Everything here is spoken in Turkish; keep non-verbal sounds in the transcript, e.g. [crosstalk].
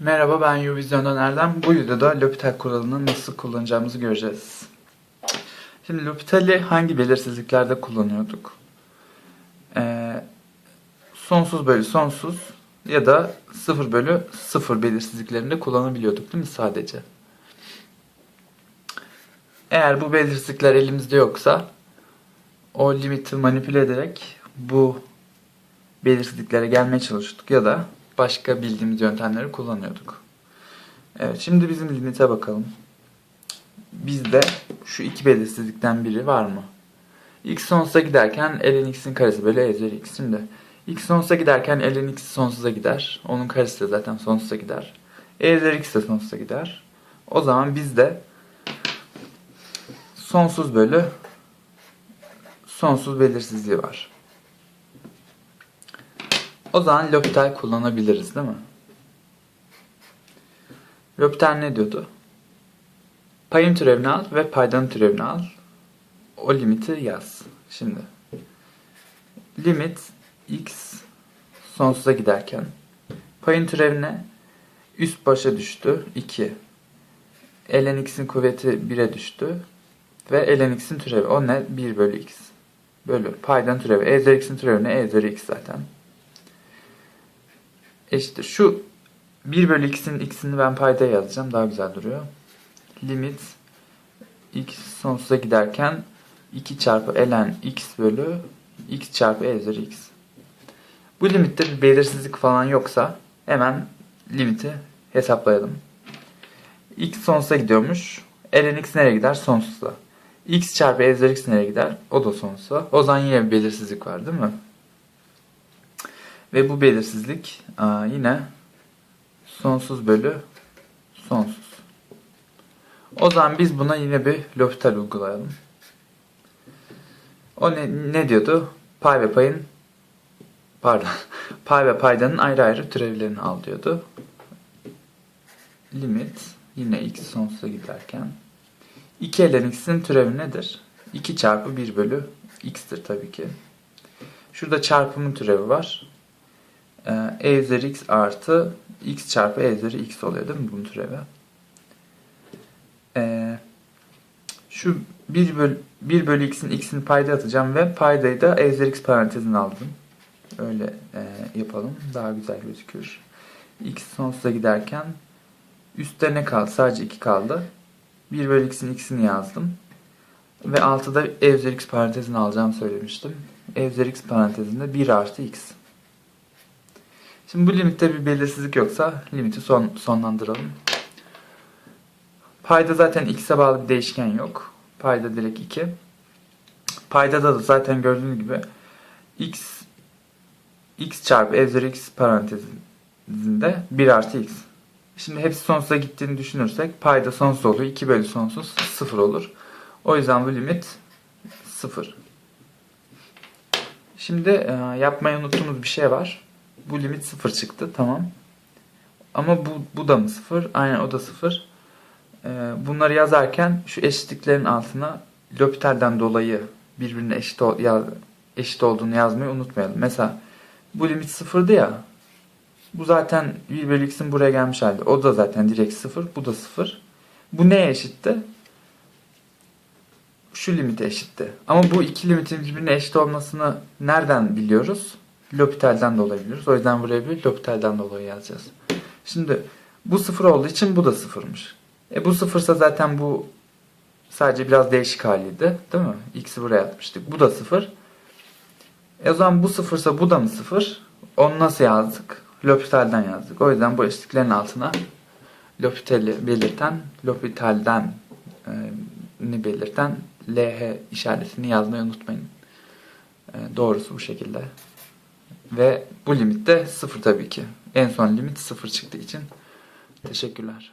Merhaba ben Uvizyon Döner'den. Bu videoda L'Hopital kuralını nasıl kullanacağımızı göreceğiz. Şimdi L'Hopital'i hangi belirsizliklerde kullanıyorduk? Ee, sonsuz bölü sonsuz ya da 0 bölü 0 belirsizliklerinde kullanabiliyorduk değil mi sadece? Eğer bu belirsizlikler elimizde yoksa o limiti manipüle ederek bu belirsizliklere gelmeye çalışıyorduk ya da başka bildiğimiz yöntemleri kullanıyorduk. Evet, şimdi bizim limite bakalım. Bizde şu iki belirsizlikten biri var mı? x sonsuza giderken ln x'in karesi bölü e x. Şimdi x sonsuza giderken ln x sonsuza gider. Onun karesi de zaten sonsuza gider. e üzeri x de sonsuza gider. O zaman bizde sonsuz bölü sonsuz belirsizliği var. O zaman L'Hopital kullanabiliriz değil mi? L'Hopital ne diyordu? Payın türevini al ve paydanın türevini al. O limiti yaz. Şimdi limit x sonsuza giderken payın türevine üst başa düştü 2. ln x'in kuvveti 1'e düştü. Ve ln x'in türevi o ne? 1 bölü x. Bölü paydanın türevi. E üzeri x'in türevi ne? E üzeri x zaten eşittir. Şu 1 bölü x'in x'ini ben paydaya yazacağım. Daha güzel duruyor. Limit x sonsuza giderken 2 çarpı ln x bölü x çarpı e üzeri x. Bu limitte bir belirsizlik falan yoksa hemen limiti hesaplayalım. x sonsuza gidiyormuş. ln x nereye gider? Sonsuza. x çarpı e üzeri x nereye gider? O da sonsuza. O zaman yine bir belirsizlik var değil mi? Ve bu belirsizlik aa, yine sonsuz bölü sonsuz. O zaman biz buna yine bir L'Hopital uygulayalım. O ne, ne diyordu? Pay ve payın pardon [laughs] pay ve paydanın ayrı ayrı türevlerini al diyordu. Limit yine x sonsuza giderken 2 ln x'in türevi nedir? 2 çarpı 1 bölü x'tir tabii ki. Şurada çarpımın türevi var e üzeri x artı x çarpı e üzeri x oluyor değil mi bunun türevi? E, şu 1 bölü, 1 bölü x'in x'ini payda atacağım ve paydayı da e üzeri x parantezine aldım. Öyle e, yapalım. Daha güzel gözükür. x sonsuza giderken üstte ne kaldı? Sadece 2 kaldı. 1 bölü x'in x'ini yazdım. Ve 6'da e üzeri x parantezini alacağım söylemiştim. e üzeri x parantezinde 1 artı x. Şimdi bu limitte bir belirsizlik yoksa limiti son, sonlandıralım. Payda zaten x'e bağlı bir değişken yok. Payda direkt 2. Paydada da zaten gördüğünüz gibi x x çarpı üzeri x parantezinde 1 artı x. Şimdi hepsi sonsuza gittiğini düşünürsek payda sonsuz oluyor. 2 bölü sonsuz 0 olur. O yüzden bu limit 0. Şimdi e, yapmayı unuttuğumuz bir şey var. Bu limit 0 çıktı. Tamam. Ama bu, bu da mı 0? Aynen o da 0. Ee, bunları yazarken şu eşitliklerin altına L'Hopital'den dolayı birbirine eşit, ol, yaz, eşit olduğunu yazmayı unutmayalım. Mesela bu limit 0'dı ya. Bu zaten 1 bölü x'in buraya gelmiş halde. O da zaten direkt 0. Bu da 0. Bu neye eşitti? Şu limite eşitti. Ama bu iki limitin birbirine eşit olmasını nereden biliyoruz? L'Hopital'den dolayı biliyoruz. O yüzden buraya bir L'Hopital'den dolayı yazacağız. Şimdi bu sıfır olduğu için bu da sıfırmış. E bu sıfırsa zaten bu sadece biraz değişik haliydi. Değil mi? X'i buraya atmıştık. Bu da sıfır. E o zaman bu sıfırsa bu da mı sıfır? Onu nasıl yazdık? L'Hopital'den yazdık. O yüzden bu eşitliklerin altına L'Hopital'i belirten, L'Hopital'den e, ni belirten LH işaretini yazmayı unutmayın. E, doğrusu bu şekilde. Ve bu limit de 0 tabii ki. En son limit 0 çıktığı için teşekkürler.